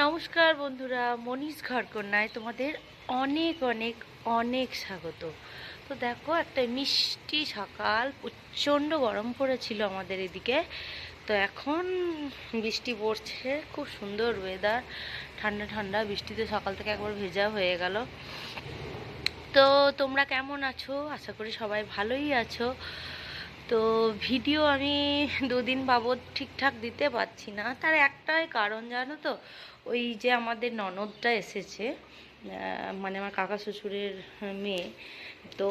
নমস্কার বন্ধুরা, মনীষ ঘরকন্যায় তোমাদের অনেক অনেক অনেক স্বাগত। তো দেখো, একটা মিষ্টি সকাল, প্রচণ্ড গরম পড়েছিল আমাদের এদিকে। তো এখন বৃষ্টি পড়ছে, খুব সুন্দর ওয়েদার ঠান্ডা ঠান্ডা, বৃষ্টিতে সকাল থেকে একবার ভেজা হয়ে গেল। তো তোমরা কেমন আছো? আশা করি সবাই ভালোই আছো। তো ভিডিও আমি দুদিন বাবদ ঠিকঠাক দিতে পারছি না। তার একটাই কারণ, জানো তো? ওই যে আমাদের ননদটা এসেছে মানে আমার কাকা শ্বশুরের মেয়ে, তো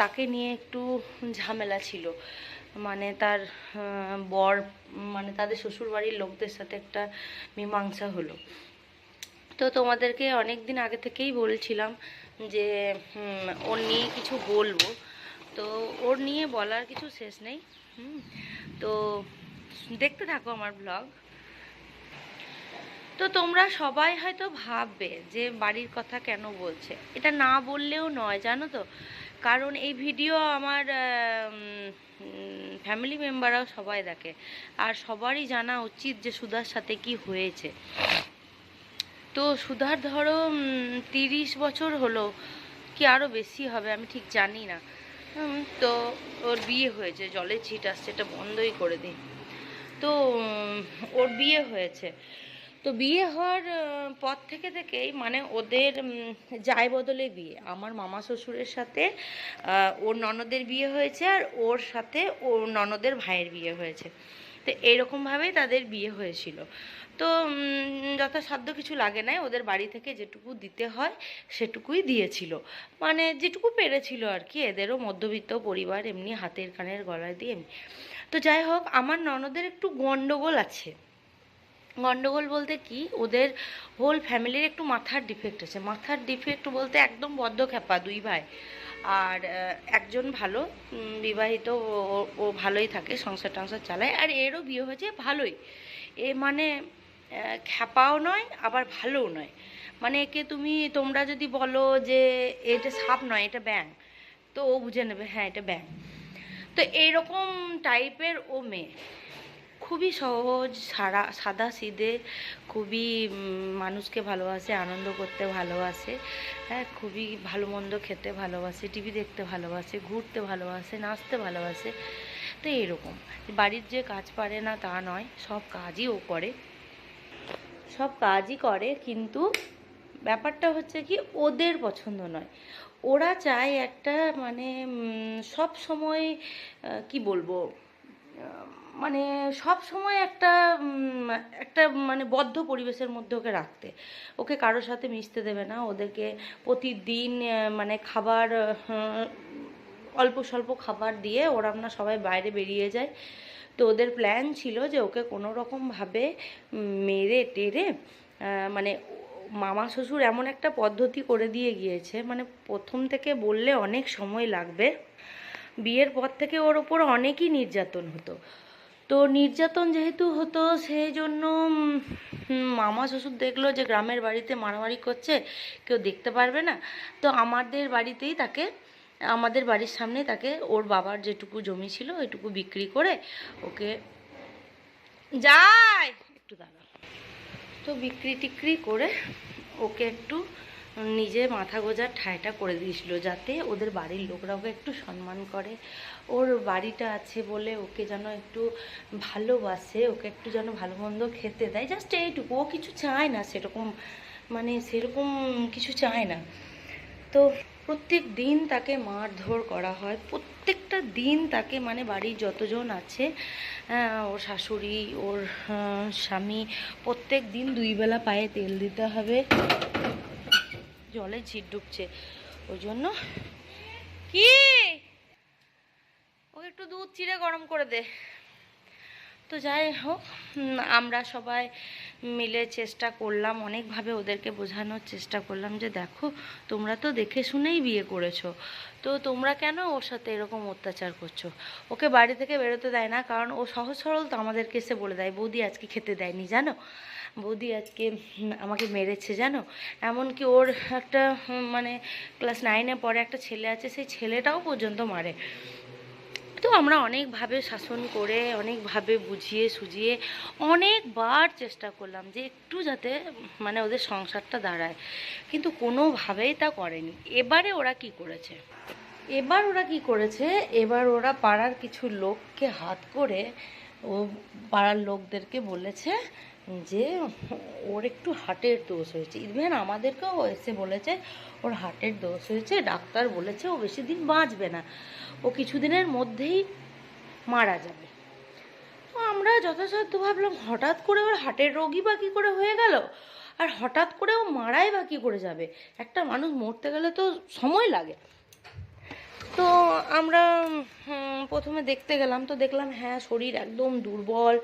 তাকে নিয়ে একটু ঝামেলা ছিল। মানে তার বর মানে তাদের শ্বশুর বাড়ির লোকদের সাথে একটা মীমাংসা হলো। তো তোমাদেরকে অনেক দিন আগে থেকেই বলছিলাম যে ওর নিয়ে কিছু বলব। তো ওর নিয়ে বলার কিছু শেষ নেই। তো দেখতে থাকো আমার ব্লগ। তো তোমরা সবাই হয়তো ভাববে যে বাড়ির কথা কেন বলছে। এটা না বললেও নয়, জানো তো? কারণ এই ভিডিও আমার ফ্যামিলি মেম্বাররাও সবাই দেখে। আর সবারই জানা উচিত যে সুধার সাথে কি হয়েছে। তো সুধার ধরো তিরিশ বছর হলো, কি আরও বেশি হবে আমি ঠিক জানি না। তো ওর বিয়ে হয়েছে জলের ছিট আসছে, এটা বন্ধই করে দিই। তো ওর বিয়ে হয়েছে। তো বিয়ে হওয়ার পর থেকে থেকেই মানে ওদের যায় বদলে বিয়ে। আমার মামা শ্বশুরের সাথে ওর ননদের বিয়ে হয়েছে আর ওর সাথে ওর ননদের ভাইয়ের বিয়ে হয়েছে। তো এইরকমভাবেই তাদের বিয়ে হয়েছিল। তো যথাসাধ্য কিছু লাগে নাই। ওদের বাড়ি থেকে যেটুকু দিতে হয়, সেটুকুই দিয়েছিল। মানে যেটুকু পেরেছিল আর কি, এদেরও মধ্যবিত্ত পরিবার এমনি হাতের কানের গলায় দিয়ে তো যাই হোক, আমার ননদের একটু গন্ডগোল আছে। গন্ডগোল বলতে কি? ওদের হোল ফ্যামিলির একটু মাথার ডিফেক্ট আছে। মাথার ডিফেক্ট বলতে একদম বদ্ধ খ্যাপা, দুই ভাই। আর একজন ভালো বিবাহিত, ও- ভালোই থাকে, সংসার টংসার চালায়। আর এরও বিয়ে হয়েছে ভালোই। এ মানে খ্যাপাও নয়, আবার ভালোও নয়। মানে একে তুমি, তোমরা যদি বলো যে এটা সাপ নয়, এটা ব্যাং তো ও বুঝে নেবে হ্যাঁ এটা ব্যাং তো এইরকম টাইপের ও মেয়ে। খুবই সহজ, সারা, সাদা সিধে খুবই মানুষকে ভালোবাসে, আনন্দ করতে ভালোবাসে হ্যাঁ খুবই ভালো মন্দ খেতে ভালোবাসে, টিভি দেখতে ভালোবাসে, ঘুরতে ভালোবাসে, নাচতে ভালোবাসে, তো এরকম। বাড়ির যে কাজ পারে না তা নয়, সব কাজই ও করে। সব কাজই করে, কিন্তু ব্যাপারটা হচ্ছে কি, ওদের পছন্দ নয়। ওরা চায় একটা মানে সব সময় কি বলব মানে সব সময় একটা একটা মানে বদ্ধ পরিবেশের মধ্যে ওকে রাখতে। ওকে কারোর সাথে মিশতে দেবে না। ওদেরকে প্রতিদিন মানে খাবার অল্প স্বল্প খাবার দিয়ে ওরা আমরা সবাই বাইরে বেরিয়ে যায়। তো ওদের প্ল্যান ছিল যে ওকে কোনো রকমভাবে মেরে, টেরে মানে মামা শ্বশুর এমন একটা পদ্ধতি করে দিয়ে গিয়েছে। মানে প্রথম থেকে বললে অনেক সময় লাগবে। বিয়ের পর থেকে ওর ওপর অনেকই নির্যাতন হতো। তো নির্যাতন যেহেতু হতো সেই জন্য মামা শ্বশুর দেখল যে গ্রামের বাড়িতে মারামারি করছে, কেউ দেখতে পারবে না। তো আমাদের বাড়িতেই তাকে, আমাদের বাড়ির সামনে তাকে ওর বাবার যেটুকু জমি ছিল, ওইটুকু বিক্রি করে ওকে যায়। একটু দাঁড়া তো বিক্রি টিক্রি করে ওকে একটু নিজে মাথা গোজার ঠাঁইটা করে দিয়েছিল যাতে ওদের বাড়ির লোকরা ওকে একটু সম্মান করে। ওর বাড়িটা আছে বলে ওকে যেন একটু ভালোবাসে, ওকে একটু যেন ভালো মন্দ খেতে দেয়। জাস্ট এইটুকু। ও কিছু চায় না সেরকম মানে সেরকম কিছু চায় না। তো প্রত্যেক দিন তাকে মারধর করা হয়। প্রত্যেকটা দিন তাকে মানে বাড়ির যতজন আছে ওর শাশুড়ি, ওর স্বামী, প্রত্যেক দিন দুই বেলা পায়ে তেল দিতে হবে। জলে ছিট ঢুকছে ওই জন্য কি? ওকে একটু দুধ চিড়ে গরম করে দে। তো যাই হোক আমরা সবাই মিলে চেষ্টা করলাম, অনেকভাবে ওদেরকে বোঝানোর চেষ্টা করলাম যে, দেখো, তোমরা তো দেখে শুনেই বিয়ে করেছ। তো তোমরা কেন ওর সাথে এরকম অত্যাচার করছ? ওকে বাড়ি থেকে বেরোতে দেয় না, কারণ ও সহজ সরল তো আমাদেরকে এসে বলে দেয়, বৌদি আজকে খেতে দেয়নি, জানো? বৌদি আজকে আমাকে মেরেছে, জানো? এমনকি ওর একটা মানে ক্লাস নাইনে পরে একটা ছেলে আছে, সেই ছেলেটাও পর্যন্ত মারে। তো আমরা অনেকভাবে শাসন করে, অনেকভাবে বুঝিয়ে সুঝিয়ে অনেকবার চেষ্টা করলাম যে একটু যাতে মানে ওদের সংসারটা দাঁড়ায়। কিন্তু কোনোভাবেই তা করেনি। এবারে ওরা কি করেছে? এবার ওরা কি করেছে? এবার ওরা পাড়ার কিছু লোককে হাত করে ও পাড়ার লোকদেরকে বলেছে যে ওর একটু হার্টের দোষ হয়েছে। ইভেন আমাদেরকেও এসে বলেছে, ওর হার্টের দোষ হয়েছে, ডাক্তার বলেছে ও বেশি দিন বাঁচবে না। ও কিছুদিনের মধ্যেই মারা যাবে। তো আমরা যথাসাধ্য ভাবলাম, হঠাৎ করে ওর হার্টের রোগী বা কী করে হয়ে গেল? আর হঠাৎ করে ও মারাই বা কী করে যাবে? একটা মানুষ মরতে গেলে তো সময় লাগে। তো আমরা প্রথমে দেখতে গেলাম, তো দেখলাম হ্যাঁ শরীর একদম দুর্বল।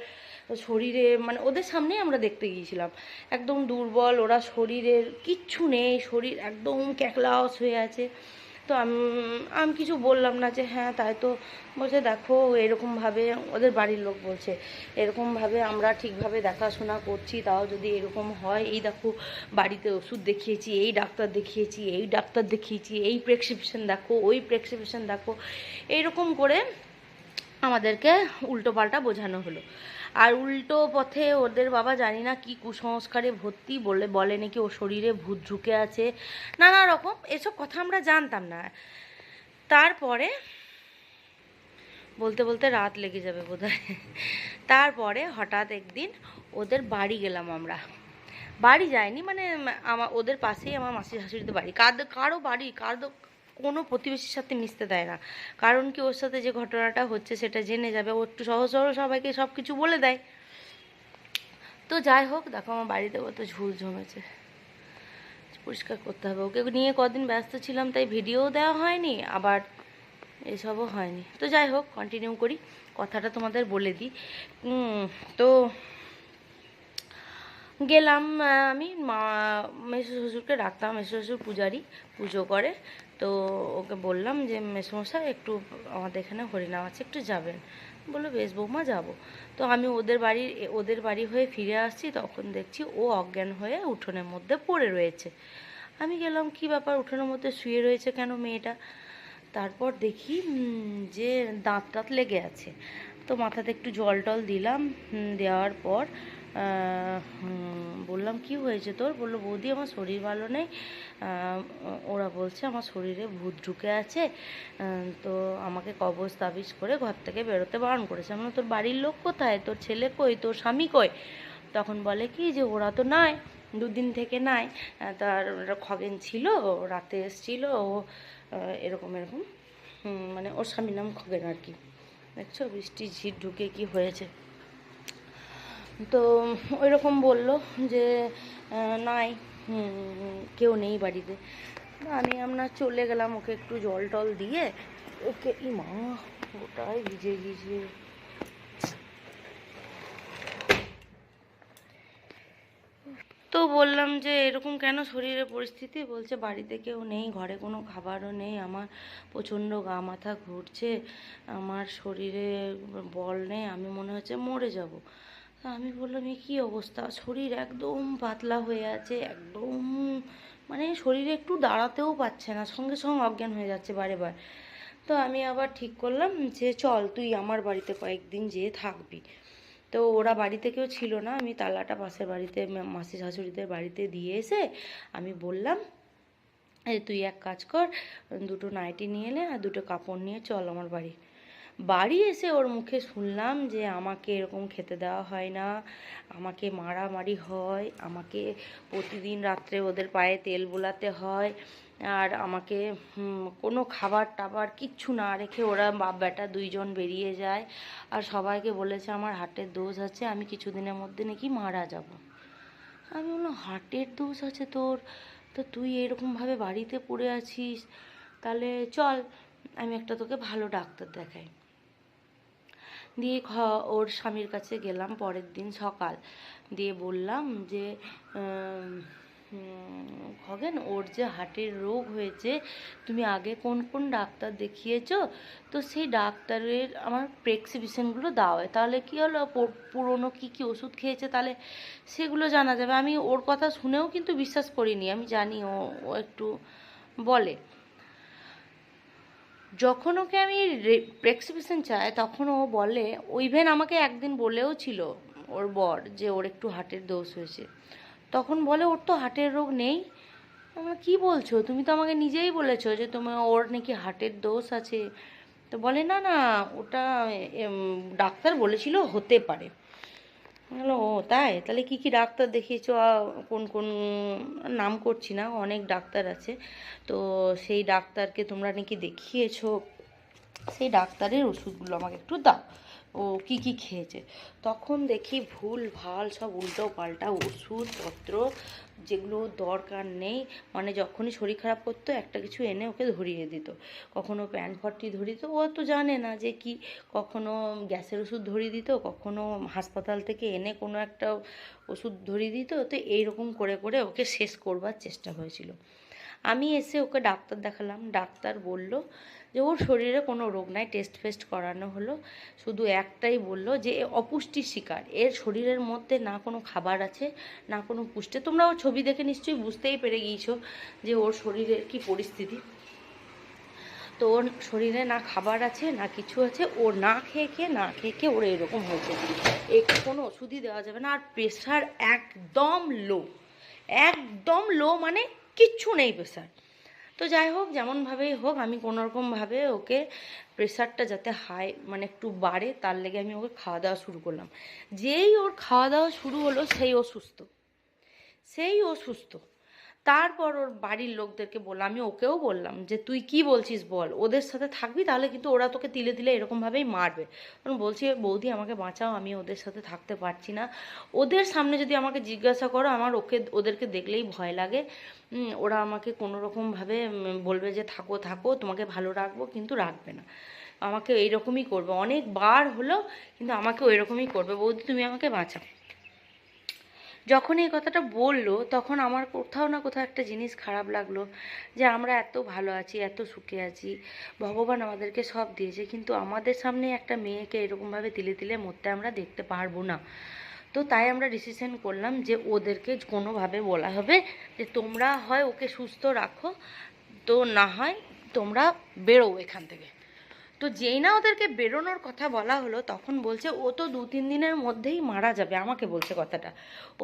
শরীরে মানে ওদের সামনেই আমরা দেখতে গিয়েছিলাম। একদম দুর্বল, ওরা শরীরের কিচ্ছু নেই, শরীর একদম ক্যাকলাস হয়ে আছে। তো আমি আমি কিছু বললাম না যে হ্যাঁ তাই তো। বলছে, দেখো, এরকমভাবে ওদের বাড়ির লোক বলছে, এরকমভাবে আমরা ঠিকভাবে দেখাশোনা করছি, তাও যদি এরকম হয়, এই দেখো, বাড়িতে ওষুধ দেখিয়েছি, এই ডাক্তার দেখিয়েছি, এই ডাক্তার দেখিয়েছি, এই প্রেসক্রিপশন দেখো, ওই প্রেসক্রিপশন দেখো। এইরকম করে আমাদেরকে উল্টো পাল্টা বোঝানো হলো। আর উল্টো পথে ওদের বাবা জানি না কি কুসংস্কারে ভর্তি বলে বলে নাকি ও শরীরে ভূত ঢুকে আছে, নানা রকম এসব কথা আমরা জানতাম না। তারপরে, বলতে বলতে রাত লেগে যাবে বোধহয়। তারপরে হঠাৎ একদিন ওদের বাড়ি গেলাম আমরা। বাড়ি যায়নি মানে আমার ওদের পাশেই আমার মাসির শাশুড়িতে বাড়ি। কার কারও বাড়ি কার কোনো প্রতিবেশীর সাথে মিশতে দেয় না। কারণ কি ওর সাথে যে ঘটনাটা হচ্ছে সেটা জেনে যাবে। ও একটু সহজ সহজ সবাইকে সব কিছু বলে দেয়। তো যাই হোক, দেখো আমার বাড়িতে কত ঝুল জমেছে। পরিষ্কার করতে হবে। ওকে নিয়ে কদিন ব্যস্ত ছিলাম, তাই ভিডিও দেওয়া হয়নি, আবার এসবও হয়নি। তো যাই হোক কন্টিনিউ করি। কথাটা তোমাদের বলে দিই। তো গেলাম আমি মা মেসো শ্বশুরকে ডাকতাম। মেসো শ্বশুর পূজারি, পুজো করে। তো ওকে বললাম যে, মেসমশাই, একটু আমাদের এখানে হরিনাম আছে, একটু যাবেন। বলল, বেশ বৌমা, যাব। তো আমি ওদের বাড়ির ওদের বাড়ি হয়ে ফিরে আসছি, তখন দেখছি ও অজ্ঞান হয়ে উঠোনের মধ্যে পড়ে রয়েছে। আমি গেলাম, কি ব্যাপার, উঠোনের মধ্যে শুয়ে রয়েছে কেন মেয়েটা? তারপর দেখি যে দাঁত টাত লেগে আছে। তো মাথাতে একটু জল টল দিলাম দেওয়ার পর বললাম, কি হয়েছে তোর? বলল, বৌদি, আমার শরীর ভালো নেই। ওরা বলছে, আমার শরীরে ভূত ঢুকে আছে। তো আমাকে কবজ তাবিজ করে ঘর থেকে বেরোতে বারণ করেছে। আমরা তোর বাড়ির লোক কোথায়? তোর ছেলে কই? তোর স্বামী কই? তখন বলে, কি যে ওরা তো নাই, দুদিন থেকে নাই। তার খগেন ছিল রাতে এসছিল, ও এরকম এরকম। মানে ওর স্বামীর নাম খগেন আর কি। দেখছ বৃষ্টি ঝিট ঢুকে কি হয়েছে? তো ওই রকম বলল যে নাই কেউ নেই বাড়িতে। আমি আমরা চলে গেলাম ওকে একটু জল টল দিয়ে। ওকে ই মা গোটাই ভিজে ভিজে তো বললাম যে, এরকম কেন শরীরের পরিস্থিতি? বলছে, বাড়িতে কেউ নেই, ঘরে কোনো খাবারও নেই, আমার প্রচণ্ড গা মাথা ঘুরছে, আমার শরীরে বল নেই, আমি মনে হচ্ছে মরে যাব। তা আমি বললাম, এ কী অবস্থা? শরীর একদম পাতলা হয়ে আছে, একদম মানে শরীরে একটু দাঁড়াতেও পারছে না, সঙ্গে সঙ্গে অজ্ঞান হয়ে যাচ্ছে বারে বার। তো আমি আবার ঠিক করলাম যে, চল, তুই আমার বাড়িতে কয়েকদিন যেয়ে থাকবি। তো ওরা বাড়িতে কেউ ছিল না, আমি তালাটা পাশের বাড়িতে মাসি শাশুড়িদের বাড়িতে দিয়ে এসে আমি বললাম এই তুই এক কাজ কর, দুটো নাইটি নিয়ে নে আর দুটো কাপড় নিয়ে চল আমার বাড়ি। বাড়ি এসে ওর মুখে শুনলাম যে আমাকে এরকম খেতে দেওয়া হয় না, আমাকে মারামারি হয়, আমাকে প্রতিদিন রাত্রে ওদের পায়ে তেল বোলাতে হয়, আর আমাকে কোনো খাবার টাবার কিচ্ছু না রেখে ওরা বাপ বেটা দুইজন বেরিয়ে যায়, আর সবাইকে বলেছে আমার হার্টের দোষ আছে, আমি কিছুদিনের মধ্যে নাকি মারা যাব। আমি বললাম, হার্টের দোষ আছে তোর? তো তুই এরকমভাবে বাড়িতে পড়ে আছিস? তাহলে চল, আমি একটা তোকে ভালো ডাক্তার দেখাই। দিয়ে খ- ওর স্বামীর কাছে গেলাম পরের দিন সকাল। দিয়ে বললাম যে খগেন, ওর যে হার্টের রোগ হয়েছে, তুমি আগে কোন কোন ডাক্তার দেখিয়েছো? তো সেই ডাক্তারের আমার প্রেসক্রিপশনগুলো দাও। তাহলে কি হলো? পুরনো কি কি ওষুধ খেয়েছে? তাহলে সেগুলো জানা যাবে। আমি ওর কথা শুনেও কিন্তু বিশ্বাস করিনি। আমি জানি ও একটু বলে। যখন ওকে আমি প্রেসক্রিপশন চাই, তখন ও বলে ইভেন আমাকে একদিন বলেও ছিল ওর বর যে ওর একটু হার্টের দোষ হয়েছে। তখন বলে, ওর তো হার্টের রোগ নেই। কি বলছো? তুমি তো আমাকে নিজেই বলেছ যে তোমার ওর নাকি হার্টের দোষ আছে। তো বলে, না না, ওটা ডাক্তার বলেছিল হতে পারে। বলল ও, তাই? তাহলে কি কি ডাক্তার দেখিয়েছ? কোন কোন, নাম করছি না, অনেক ডাক্তার আছে। তো সেই ডাক্তারকে তোমরা নাকি দেখিয়েছো। সেই ডাক্তারের ওষুধগুলো আমাকে একটু দাও। ও কি কি খেয়েছে? তখন দেখি ভুল, ভালো, সব উল্টো পাল্টা ওষুধপত্র যেগুলো দরকার নেই। মানে যখনই শরীর খারাপ করতো, একটা কিছু এনে ওকে ধরিয়ে দিত। কখনো প্যান ফর্টি ধরিয়ে দিত। ও তো জানে না যে কি, কখনো গ্যাসের ওষুধ ধরিয়ে দিত, কখনো হাসপাতাল থেকে এনে কোনো একটা ওষুধ ধরিয়ে দিত। তো এইরকম করে করে ওকে শেষ করবার চেষ্টা হয়েছিল। আমি এসে ওকে ডাক্তার দেখালাম। ডাক্তার বলল যে ওর শরীরে কোনো রোগ নাই টেস্ট ফেস্ট করানো হলো। শুধু একটাই বলল যে এ অপুষ্টির শিকার। এর শরীরের মধ্যে না কোনো খাবার আছে, না কোনো পুষ্টি। তোমরা ওর ছবি দেখে নিশ্চয়ই বুঝতেই পেরে গিয়েছো যে ওর শরীরের কি পরিস্থিতি। তো ওর শরীরে না খাবার আছে, না কিছু আছে, ও না খেয়ে খেয়ে, না খেয়ে খেয়ে ওর এরকম হয়েছে। একটু কোনো ওষুধই দেওয়া যাবে না। আর প্রেশার একদম লো একদম লো মানে কিচ্ছু নেই প্রেশার তো যাই হোক যেমনভাবেই হোক, আমি কোনোরকমভাবে ওকে প্রেশারটা যাতে হাই মানে একটু বাড়ে, তার লেগে আমি ওকে খাওয়া দাওয়া শুরু করলাম। যেই ওর খাওয়া দাওয়া শুরু হলো, সেই অসুস্থ সেই ও সুস্থ। তারপর ওর বাড়ির লোকদেরকে বললাম, আমি ওকেও বললাম যে, তুই কি বলছিস বল? ওদের সাথে থাকবি তাহলে কিন্তু ওরা তোকে তিলে তিলে এরকমভাবেই মারবে। কারণ বলছি, বৌদি, আমাকে বাঁচাও, আমি ওদের সাথে থাকতে পারছি না। ওদের সামনে যদি আমাকে জিজ্ঞাসা করো, আমার ওকে, ওদেরকে দেখলেই ভয় লাগে। ওরা আমাকে কোনো রকমভাবে বলবে যে, থাকো থাকো, তোমাকে ভালো রাখব, কিন্তু রাখবে না। আমাকে এইরকমই করবে। অনেকবার হলো, কিন্তু আমাকে ওই রকমই করবে। বৌদি, তুমি আমাকে বাঁচাও। যখন এই কথাটা বলল, তখন আমার কোথাও না কোথাও একটা জিনিস খারাপ লাগল, যে আমরা এত ভালো আছি, এত সুখে আছি, ভগবান আমাদেরকে সব দিয়েছে, কিন্তু আমাদের সামনে একটা মেয়েকে এরকমভাবে তিলে তিলে মরতে আমরা দেখতে পারব না। তো তাই আমরা ডিসিশন করলাম যে ওদেরকে কোনোভাবে বলা হবে যে তোমরা হয় ওকে সুস্থ রাখো, তো না হয় তোমরা বেরো এখান থেকে। তো যেই না ওদেরকে বেরোনোর কথা বলা হলো, তখন বলছে, ও তো দু তিন দিনের মধ্যেই মারা যাবে। আমাকে বলছে কথাটা।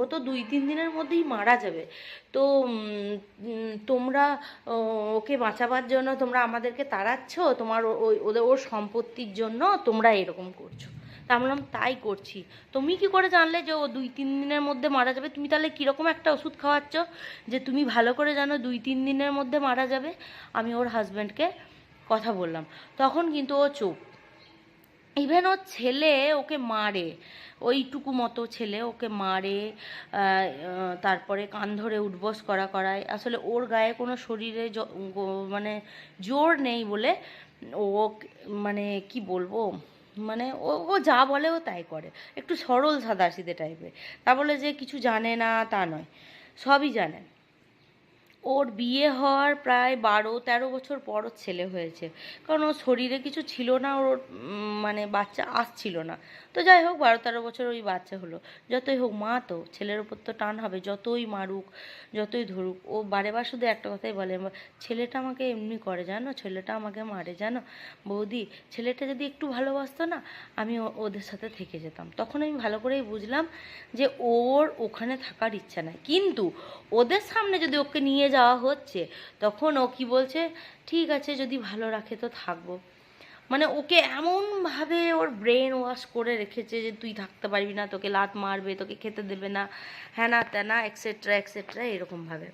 ও তো দুই তিন দিনের মধ্যেই মারা যাবে। তো তোমরা ওকে বাঁচাবার জন্য তোমরা আমাদেরকে তাড়াচ্ছ? তোমার ওই ওদের, ওর সম্পত্তির জন্য তোমরা এরকম করছ। তা আমি বললাম, তাই করছি। তুমি কি করে জানলে যে ও দুই তিন দিনের মধ্যে মারা যাবে? তুমি তাহলে কীরকম একটা ওষুধ খাওয়াচ্ছ? যে তুমি ভালো করে জানো দুই তিন দিনের মধ্যে মারা যাবে? আমি ওর হাজব্যান্ডকে কথা বললাম। তখন কিন্তু ও চুপ। ইভেন ওর ছেলে ওকে মারে, ওইটুকু মতো ছেলে ওকে মারে তারপরে কান ধরে উঠবস করা করায়। আসলে ওর গায়ে কোনো শরীরে মানে জোর নেই বলে ও মানে কি বলব? মানে ও ও যা বলে ও তাই করে। একটু সরল সাদাসিধে টাইপের তা বলে যে কিছু জানে না তা নয়। সবই জানে। ওর বিয়ে হওয়ার প্রায় বারো, তেরো বছর পর ছেলে হয়েছে। কারণ ওর শরীরে কিছু ছিল না, ওর মানে বাচ্চা আসছিল না। তো যাই হোক, বারো তেরো বছর ওই বাচ্চা হলো। যতই হোক, মা তো ছেলের উপর তো টান হবে, যতই মারুক, যতই ধরুক, ও বারে বার শুধু একটা কথাই বলে ছেলেটা আমাকে এমনি করে জানো? ছেলেটা আমাকে মারে জানো? বৌদি, ছেলেটা যদি একটু ভালোবাসতো না, আমি ওদের সাথে থেকে যেতাম। তখন আমি ভালো করেই বুঝলাম যে ওর ওখানে থাকার ইচ্ছা নাই। কিন্তু ওদের সামনে যদি ওকে নিয়ে যাওয়া হচ্ছে, তখন ও কি বলছে? ঠিক আছে, যদি ভালো রাখে তো থাকব। মানে ওকে এমনভাবে ওর ব্রেন ওয়াশ করে রেখেছে যে তুই থাকতে পারবি না, তোকে লাত মারবে, তোকে খেতে দেবে না, হ্যানা ত্যানা এক্সেট্রা এক্সেট্রা এরকমভাবে।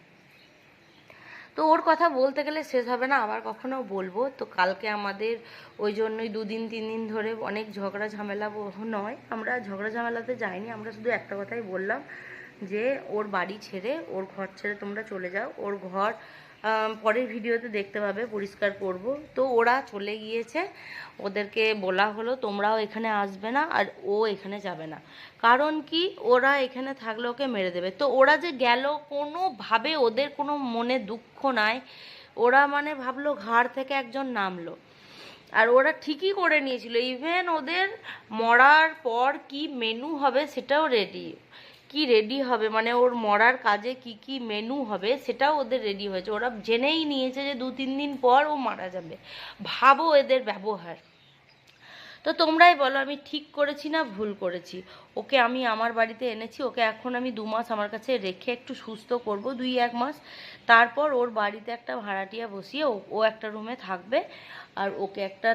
তো ওর কথা বলতে গেলে শেষ হবে না, আবার কখনো বলব। তো কালকে আমাদের ওই জন্যই দুদিন, তিন দিন ধরে অনেক ঝগড়া ঝামেলা নয়, আমরা ঝগড়া ঝামেলাতে যাইনি, আমরা শুধু একটা কথাই বললাম যে ওর বাড়ি ছেড়ে, ওর ঘর ছেড়ে তোমরা চলে যাও, ওর ঘর পরের ভিডিওতে দেখতে পাবে, পরিষ্কার করব। তো ওরা চলে গিয়েছে। ওদেরকে বলা হলো, তোমরাও এখানে আসবে না আর ও এখানে যাবে না। কারণ কি? ওরা এখানে থাকলে ওকে মেরে দেবে। তো ওরা যে গেল কোনোভাবে ওদের কোনো মনে দুঃখ নাই। ওরা মানে ভাবলো ঘাড় থেকে একজন নামলো। আর ওরা ঠিকই করে নিয়েছিল। ইভেন ওদের মরার পর কি মেনু হবে সেটাও রেডি কি রেডি হবে? মানে ওর মরার কাজে কি কি মেনু হবে? সেটাও ওদের রেডি হয়েছে। ওরা জেনেই নিয়েছে যে দু তিন দিন পর ও মারা যাবে। ভাবো এদের ব্যবহার। তো তোমরাই বলো, আমি ঠিক করেছি না ভুল করেছি? ওকে আমি আমার বাড়িতে এনেছি, ওকে এখন আমি দু মাস আমার কাছে রেখে একটু সুস্থ করব, দুই এক মাস। তারপর ওর বাড়িতে একটা ভাড়াটিয়া বসিয়ে ও একটা রুমে থাকবে, আর ওকে একটা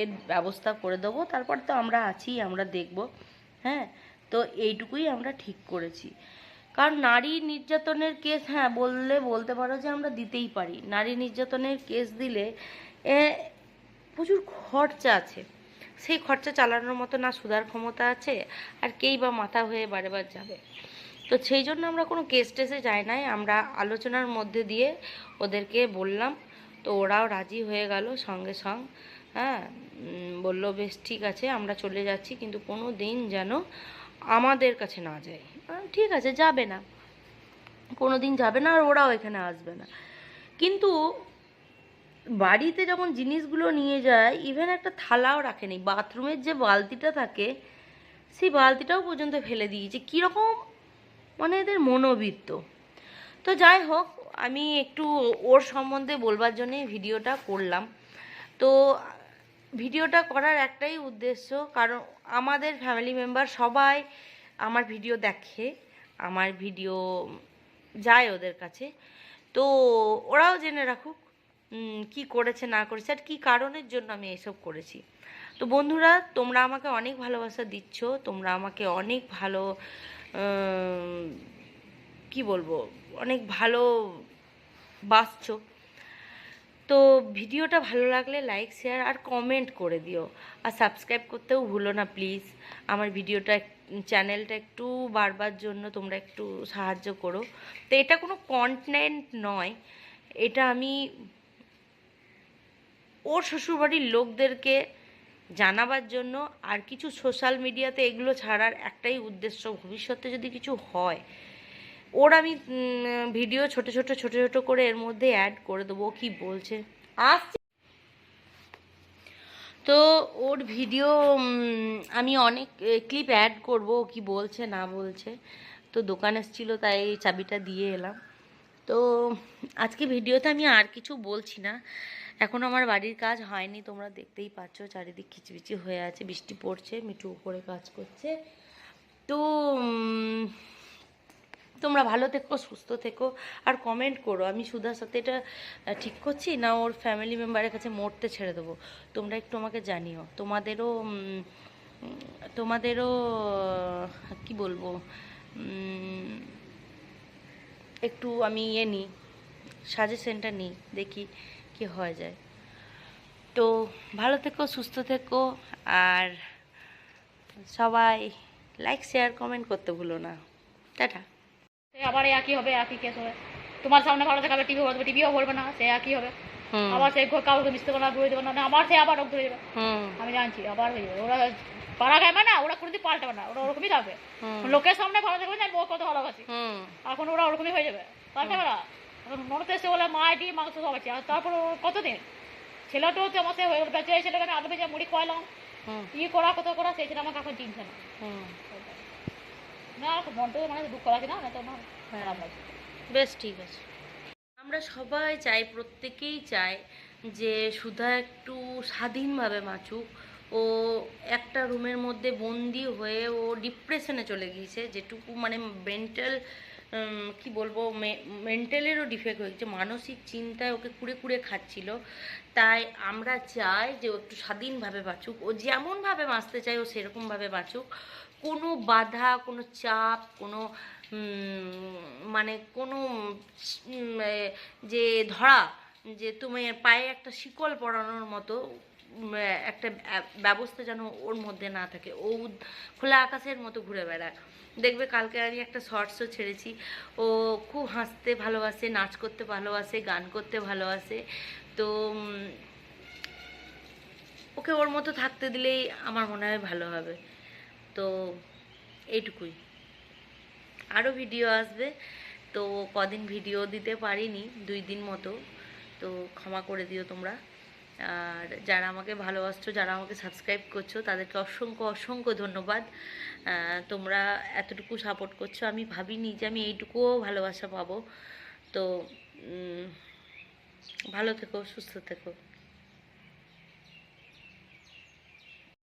এর ব্যবস্থা করে দেবো। তারপর তো আমরা আছি, আমরা দেখব। হ্যাঁ? তো এইটুকুই আমরা ঠিক করেছি। কারণ নারী নির্যাতনের কেস হ্যাঁ বললে বলতে পারো যে আমরা দিতেই পারি। নারী নির্যাতনের কেস দিলে প্রচুর খরচা আছে। সেই খরচা চালানোর মতো না সুধার ক্ষমতা আছে, আর কেই বা মাথা হয়ে বারে বার যাবে। তো সেই জন্য আমরা কোনো কেস টেসে যাই নাই। আমরা আলোচনার মধ্যে দিয়ে ওদেরকে বললাম, তো ওরাও রাজি হয়ে গেল সঙ্গে সঙ্গ। হ্যাঁ বলল, বেশ, ঠিক আছে, আমরা চলে যাচ্ছি, কিন্তু কোনো দিন যেন আমাদের কাছে না যায়। ঠিক আছে, যাবে না। কোনো দিন যাবে না আর ওরাও এখানে আসবে না। কিন্তু বাড়িতে যখন জিনিসগুলো নিয়ে যায় ইভেন একটা থালাও রাখেনি বাথরুমের যে বালতিটা থাকে, সেই বালতিটাও পর্যন্ত ফেলে দিয়েছে কীরকম মানে এদের মনোবৃত্ত। তো যাই হোক, আমি একটু ওর সম্বন্ধে বলবার জন্যই ভিডিওটা করলাম। তো ভিডিওটা করার একটাই উদ্দেশ্য, কারণ আমাদের ফ্যামিলি মেম্বার সবাই আমার ভিডিও দেখে, আমার ভিডিও যায় ওদের কাছে। তো ওরাও জেনে রাখুক কি করেছে, না করেছে, আর কী কারণের জন্য আমি এসব করেছি। তো বন্ধুরা, তোমরা আমাকে অনেক ভালোবাসা দিচ্ছ, তোমরা আমাকে অনেক ভালো কি বলব, অনেক ভালো বাসছো। তো ভিডিওটা ভালো লাগলে লাইক শেয়ার আর কমেন্ট করে দিও। আর সাবস্ক্রাইব করতেও ভুলো না প্লিজ আমার ভিডিওটা চ্যানেলটা একটু বারবার জন্য তোমরা একটু সাহায্য করো। তো এটা কোনো কন্টেন্ট নয়। এটা আমি ওর শ্বশুরবাড়ির লোকদেরকে জানাবার জন্য আর কিছু সোশ্যাল মিডিয়াতে এগুলো ছাড়ার একটাই উদ্দেশ্য ভবিষ্যতে যদি কিছু হয় ওর আমি ভিডিও ছোট ছোট ছোট ছোট করে এর মধ্যে অ্যাড করে দেবো কি বলছে? আসছে। তো ওর ভিডিও আমি অনেক ক্লিপ অ্যাড করব, ও কি বলছে, না বলছে। তো দোকান এসেছিল, তাই চাবিটা দিয়ে এলাম। তো আজকে ভিডিওতে আমি আর কিছু বলছি না। এখন আমার বাড়ির কাজ হয়নি, তোমরা দেখতেই পাচ্ছ, চারিদিক খিচবিচি হয়ে আছে, বৃষ্টি পড়ছে, মিঠু উপরে কাজ করছে। তো তোমরা ভালো থেকো, সুস্থ থেকো, আর কমেন্ট করো। আমি সুধার সাথে এটা ঠিক করছি না ওর ফ্যামিলি মেম্বারের কাছে মরতে ছেড়ে দেবো? তোমরা একটু আমাকে জানিও। তোমাদেরও তোমাদেরও কি বলব? একটু আমি ইয়ে নিই সাজেশনটা নিই, দেখি কি হয়ে যায়। তো ভালো থেকো, সুস্থ থেকো, আর সবাই লাইক শেয়ার কমেন্ট করতে ভুলো না। টাটা। সে আবার একই হবে একই কেস হবে। তোমার সামনে ভালো দেখাবে টিভি বলবে টিভিও বলবে না সে একই হবে। আবার সে কাউকে মিশতে পারবে না দূরে দেবে না আবার সে আবার রোগ ধরে যাবে। আমি জানছি আবার হয়ে যাবে। ওরা পাড়া খায় না ওরা কোনোদিন পাল্টাবে না ওরা ওরকমই থাকবে। লোকের সামনে ভালো থাকবে না বউ কত ভালোবাসি। এখন ওরা ওরকমই হয়ে যাবে পাল্টাবে না। এখন ননদ এসে বলে মা এটি মাংস সব আছে। আর তারপর কতদিন? ছেলেটাও তো আমার সে হয়ে গেল বেঁচে ছেলেকে আমি আলু ভেজে মুড়ি খোয়ালাম। ই করা কত করা সেই ছেলে আমাকে এখন চিনছে না। মানে বেশ, ঠিক আছে। আমরা সবাই চাই, প্রত্যেকেই চাই যে সুধা একটু স্বাধীনভাবে বাঁচুক। ও একটা রুমের মধ্যে বন্দি হয়ে ও ডিপ্রেশনে চলে গিয়েছে, যেটুকু মানে মেন্টাল কি বলব মেন্টালেরও ডিফেক্ট হয়েছে মানসিক চিন্তায় ওকে কুড়ে কুড়ে খাচ্ছিল। তাই আমরা চাই যে ও একটু স্বাধীনভাবে বাঁচুক। ও যেমনভাবে বাঁচতে চায়, ও সেরকমভাবে বাঁচুক। কোনো বাধা, কোনো চাপ, কোনো মানে কোনো যে ধরা, যে তুমি পায়ে একটা শিকল পড়ানোর মতো একটা ব্যবস্থা যেন ওর মধ্যে না থাকে। ও খোলা আকাশের মতো ঘুরে বেড়ায় দেখবে কালকে আমি একটা শর্টসও ছেড়েছি। ও খুব হাসতে ভালোবাসে, নাচ করতে ভালোবাসে, গান করতে ভালোবাসে। তো ওকে ওর মতো থাকতে দিলেই আমার মনে হয় ভালো হবে। তো এইটুকুই। আরও ভিডিও আসবে, তো কদিন ভিডিও দিতে পারিনি, দুই দিন মতো, তো ক্ষমা করে দিও তোমরা। আর যারা আমাকে ভালোবাসছো, যারা আমাকে সাবস্ক্রাইব করছ, তাদেরকে অসংখ্য অসংখ্য ধন্যবাদ। তোমরা এতটুকু সাপোর্ট করছ, আমি ভাবিনি যে আমি এইটুকুও ভালোবাসা পাবো। তো ভালো থেকো, সুস্থ থেকো।